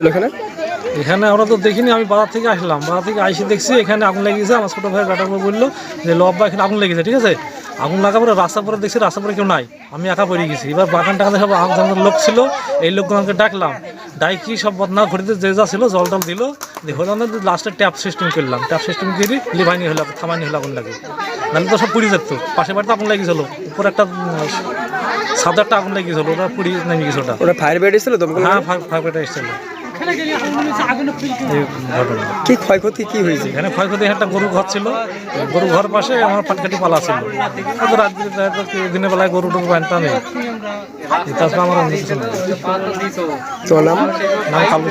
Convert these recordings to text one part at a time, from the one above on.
এখানে? এখানে আমরা তো দেখিনি আমি বাজার থেকে আসলাম। বাজার থেকে আইসে দেখছি এখানে আগুন লেগেছে আমার ছোটো ভাই ব্যাটার বলল যে লব্বা এখানে আগুন লেগেছে ঠিক আছে? আগুন লাগা পরে রাস্তা পরে দেখছি রাস্তা পরে কেউ নাই। আমি একা পড়ে গেছি। এবার বাগান সব আমাদের লোক ছিল এই লোকগুলোকে ডাকলাম। ডাইকি সব বদনা ঘড়িতে যে যা ছিল জল টল দিল। হলো না লাস্টে ট্যাপ সিস্টেম করলাম। ট্যাপ সিস্টেম করি লিভাইনি হলো থামানি হলো আগুন লাগে। নাহলে তো সব পুড়ে যেত। পাশে বাড়িতে আগুন লেগেছিল উপরে একটা সাদা একটা আগুন লেগেছিল ওটা পুড়ি নেমে গেছে ওটা। ওরা ফায়ার ব্রিগেড এসেছিল হ্যাঁ ফাঁক ফাঁকটা এসেছিল। কি ক্ষয়ক্ষতি কি হয়েছে? এখানে ক্ষয়ক্ষতি একটা গরু ঘর ছিল। গরু ঘর পাশে আমার পাটকাটি পালা ছিল। হয়তো রাত হয়তো দিনের বেলায় গরু টুকু বানতাম তাছাড়া আমার অন্য কিছু নেই। তোমার নাম? কাবুল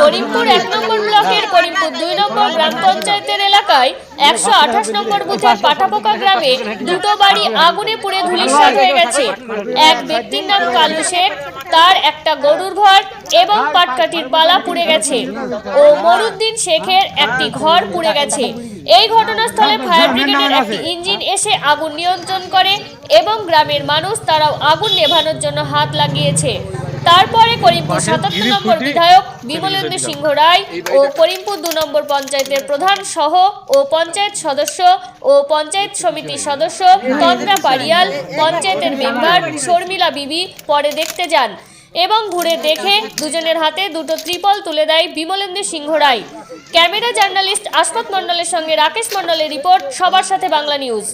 করিমপুর এক নম্বর ব্লকের করিমপুর দুই নম্বর গ্রাম পঞ্চায়েতের এলাকায় একশো আঠাশ নম্বর বুথের পাঠাপোকা গ্রামে দুটো বাড়ি আগুনে পুড়ে ধুলিস্বাদ হয়ে গেছে। এক ব্যক্তির নাম কালু শেখ তার একটা গরুর ঘর এবং পাটকাঠির পালা পুড়ে গেছে ও মরুদ্দিন শেখের একটি ঘর পুড়ে গেছে। এই ঘটনাস্থলে ফায়ার ব্রিগেডের একটি ইঞ্জিন এসে আগুন নিয়ন্ত্রণ করে এবং গ্রামের মানুষ তারাও আগুন নেভানোর জন্য হাত লাগিয়েছে। তারপরে করিমপুর সাতাত্তর নম্বর বিধায়ক বিমলেন্দু সিংহ রায় ও করিমপুর দু নম্বর পঞ্চায়েতের প্রধান সহ ও পঞ্চায়েত সদস্য ও পঞ্চায়েত সমিতির সদস্য তন্দ্রা পারিয়াল পঞ্চায়েতের মেম্বার শর্মিলা বিবি পরে দেখতে যান এবং ঘুরে দেখে দুজনের হাতে দুটো ত্রিপল তুলে দেয় বিমলেন্দু সিংহ রায়। ক্যামেরা জার্নালিস্ট আসমত মণ্ডলের সঙ্গে রাকেশ মণ্ডলের রিপোর্ট সবার সাথে বাংলা নিউজ।